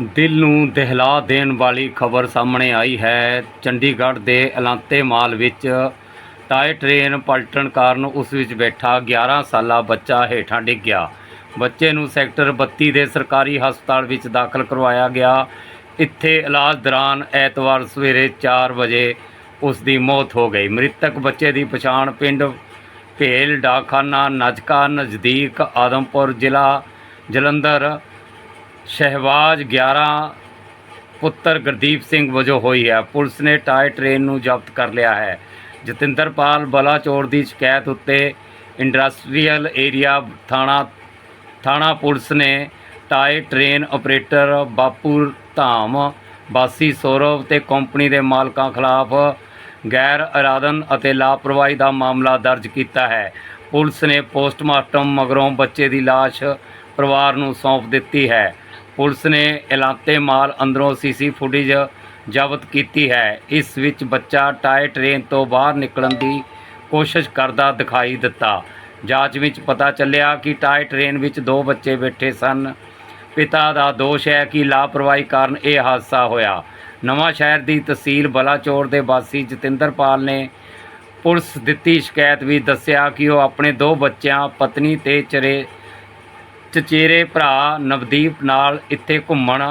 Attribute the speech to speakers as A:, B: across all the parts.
A: ਦਿਲ ਨੂੰ ਦਹਿਲਾ ਦੇਣ ਵਾਲੀ ਖਬਰ ਸਾਹਮਣੇ ਆਈ ਹੈ। ਚੰਡੀਗੜ੍ਹ ਦੇ ਅਲਾਂਤੇ ਮਾਲ ਵਿੱਚ ਟਾਈ ਟ੍ਰੇਨ ਪਲਟਣ ਕਾਰਨ ਉਸ ਵਿੱਚ ਬੈਠਾ 11 ਸਾਲਾ ਬੱਚਾ ਹੇਠਾਂ ਡਿੱਗ ਗਿਆ। ਬੱਚੇ ਨੂੰ ਸੈਕਟਰ 32 ਦੇ ਸਰਕਾਰੀ ਹਸਪਤਾਲ ਵਿੱਚ ਦਾਖਲ ਕਰਵਾਇਆ ਗਿਆ। ਇੱਥੇ ਇਲਾਜ ਦੌਰਾਨ ਐਤਵਾਰ ਸਵੇਰੇ 4 ਵਜੇ ਉਸ ਦੀ ਮੌਤ ਹੋ ਗਈ। ਮ੍ਰਿਤਕ ਬੱਚੇ ਦੀ ਪਛਾਣ ਪਿੰਡ ਭੇਲ ਡਾਖਾਨਾ ਨਜਕਾ ਨਜ਼ਦੀਕ ਆਦਮਪੁਰ ਜ਼ਿਲ੍ਹਾ ਜਲੰਧਰ ਸ਼ਹਿਬਾਜ਼ 11 ਪੁੱਤਰ ਗੁਰਦੀਪ ਸਿੰਘ ਵਜੋਂ ਹੋਈ ਹੈ। ਪੁਲਿਸ ਨੇ ਟਾਈ ਟ੍ਰੇਨ ਨੂੰ ਜ਼ਬਤ ਕਰ ਲਿਆ ਹੈ। ਜਤਿੰਦਰਪਾਲ ਬਲਾਚੌਰ ਦੀ ਸ਼ਿਕਾਇਤ ਉੱਤੇ ਇੰਡਸਟਰੀਅਲ ਏਰੀਆ ਥਾਣਾ ਥਾਣਾ ਪੁਲਿਸ ਨੇ ਟਾਈ ਟ੍ਰੇਨ ਆਪਰੇਟਰ ਬਾਪੂ ਧਾਮ ਬਾਸੀ ਸੌਰਵ ਤੇ ਕੰਪਨੀ ਦੇ ਮਾਲਕਾਂ ਖਿਲਾਫ ਗੈਰ ਇਰਾਦਨ ਅਤੇ ਲਾਪਰਵਾਹੀ ਦਾ ਮਾਮਲਾ ਦਰਜ ਕੀਤਾ ਹੈ। ਪੁਲਿਸ ਨੇ ਪੋਸਟਮਾਰਟਮ ਮਗਰੋਂ ਬੱਚੇ ਦੀ ਲਾਸ਼ ਪਰਿਵਾਰ ਨੂੰ ਸੌਂਪ ਦਿੱਤੀ ਹੈ। ਪੁਲਿਸ ਨੇ ਇਲਾਤੇ ਮਾਲ ਅੰਦਰੋਂ ਸੀਸੀ ਫੁਟੇਜ ਜ਼ਬਤ ਕੀਤੀ ਹੈ। ਇਸ ਵਿੱਚ ਬੱਚਾ ਟਾਈ ਟ੍ਰੇਨ ਤੋਂ ਬਾਹਰ ਨਿਕਲਣ ਦੀ ਕੋਸ਼ਿਸ਼ ਕਰਦਾ ਦਿਖਾਈ ਦਿੱਤਾ। ਜਾਂਚ ਵਿੱਚ ਪਤਾ ਚੱਲਿਆ ਕਿ ਟਾਈ ਟ੍ਰੇਨ ਵਿੱਚ ਦੋ ਬੱਚੇ ਬੈਠੇ ਸਨ। ਪਿਤਾ ਦਾ ਦੋਸ਼ ਹੈ ਕਿ ਲਾਪਰਵਾਹੀ ਕਾਰਨ ਇਹ ਹਾਦਸਾ ਹੋਇਆ। ਨਵਾਂ ਸ਼ਹਿਰ ਦੀ ਤਹਿਸੀਲ ਬਲਾਚੌਰ ਦੇ ਵਾਸੀ ਜਤਿੰਦਰਪਾਲ ਨੇ ਪੁਲਿਸ ਦਿੱਤੀ ਸ਼ਿਕਾਇਤ ਵੀ ਦੱਸਿਆ ਕਿ ਉਹ ਆਪਣੇ ਦੋ ਬੱਚਿਆਂ, ਪਤਨੀ ਤੇ ਚਰੇ ਚਚੇਰੇ ਭਰਾ ਨਵਦੀਪ ਨਾਲ ਇੱਥੇ ਘੁੰਮਣ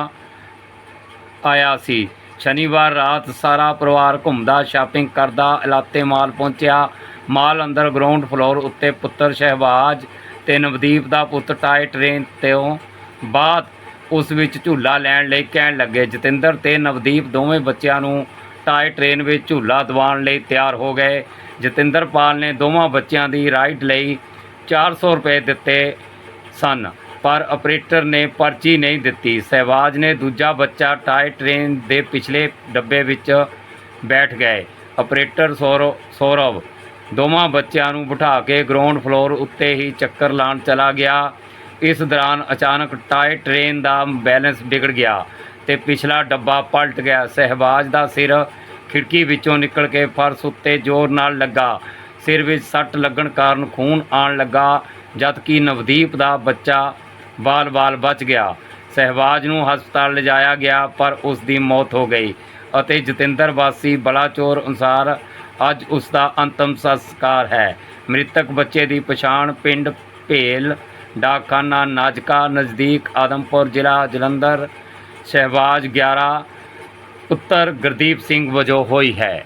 A: ਆਇਆ ਸੀ। ਸ਼ਨੀਵਾਰ ਰਾਤ ਸਾਰਾ ਪਰਿਵਾਰ ਘੁੰਮਦਾ ਸ਼ਾਪਿੰਗ ਕਰਦਾ ਇਲਾਤੇ ਮਾਲ ਪਹੁੰਚਿਆ। ਮਾਲ ਅੰਦਰ ਗਰਾਊਂਡ ਫਲੋਰ ਉੱਤੇ ਪੁੱਤਰ ਸ਼ਹਿਬਾਜ਼ ਤੇ ਨਵਦੀਪ ਦਾ ਪੁੱਤ ਟਾਈ ਟ੍ਰੇਨ ਤੋਂ ਬਾਅਦ ਉਸ ਵਿੱਚ ਝੂਲਾ ਲੈਣ ਲਈ ਕਹਿਣ ਲੱਗੇ। ਜਤਿੰਦਰ ਤੇ ਨਵਦੀਪ ਦੋਵੇਂ ਬੱਚਿਆਂ ਨੂੰ ਟਾਈ ਟ੍ਰੇਨ ਵਿੱਚ ਝੂਲਾ ਦਿਵਾਉਣ ਲਈ ਤਿਆਰ ਹੋ ਗਏ। ਜਤਿੰਦਰ ਪਾਲ ਨੇ ਦੋਵਾਂ ਬੱਚਿਆਂ ਦੀ ਰਾਈਡ ਲਈ 400 ਰੁਪਏ ਦਿੱਤੇ। ਸਨ, ਪਰ ਆਪਰੇਟਰ ਨੇ ਪਰਚੀ ਨਹੀਂ ਦਿੱਤੀ। ਸਹਿਵਾਜ਼ ਨੇ ਦੂਜਾ ਬੱਚਾ ਟਾਈ ਟ੍ਰੇਨ ਦੇ ਪਿਛਲੇ ਡੱਬੇ ਵਿੱਚ ਬੈਠ ਗਏ। ਆਪਰੇਟਰ ਸੌਰਵ ਸੌਰਵ ਦੋਵਾਂ ਬੱਚਿਆਂ ਨੂੰ ਬਿਠਾ ਕੇ ਗਰਾਊਂਡ ਫਲੋਰ ਉੱਤੇ ਹੀ ਚੱਕਰ ਲਾਉਣ ਚਲਾ ਗਿਆ। ਇਸ ਦੌਰਾਨ ਅਚਾਨਕ ਟਾਈ ਟ੍ਰੇਨ ਦਾ ਬੈਲੈਂਸ ਵਿਗੜ ਗਿਆ ਤੇ ਪਿਛਲਾ ਡੱਬਾ ਪਲਟ ਗਿਆ। ਸਹਿਵਾਜ਼ ਦਾ ਸਿਰ ਖਿੜਕੀ ਵਿੱਚੋਂ ਨਿਕਲ ਕੇ ਫਰਸ਼ ਉੱਤੇ ਜ਼ੋਰ ਨਾਲ ਲੱਗਾ। ਸਿਰ ਵਿੱਚ ਸੱਟ ਲੱਗਣ ਕਾਰਨ ਖੂਨ ਆਉਣ ਲੱਗਾ। ਜਦਕਿ ਨਵਦੀਪ ਦਾ ਬੱਚਾ ਬਾਲ-ਬਾਲ ਬਚ ਗਿਆ। ਸਹਿਬਾਜ਼ ਨੂੰ ਹਸਪਤਾਲ ਲਿਜਾਇਆ ਗਿਆ, ਪਰ ਉਸ ਦੀ ਮੌਤ ਹੋ ਗਈ ਅਤੇ ਜਤਿੰਦਰ ਵਾਸੀ ਬਲਾਚੌਰ ਅਨੁਸਾਰ ਅੱਜ ਉਸ ਦਾ ਅੰਤਮ ਸੰਸਕਾਰ ਹੈ। ਮ੍ਰਿਤਕ ਬੱਚੇ ਦੀ ਪਛਾਣ ਪਿੰਡ ਭੇਲ, ਡਾਕਖਾਨਾ, ਨਾਜਕਾ, ਨਜ਼ਦੀਕ ਆਦਮਪੁਰ ਜ਼ਿਲ੍ਹਾ ਜਲੰਧਰ, ਸ਼ਹਿਬਾਜ਼ 11 ਪੁੱਤਰ ਗੁਰਦੀਪ ਸਿੰਘ ਵਜੋਂ ਹੋਈ ਹੈ।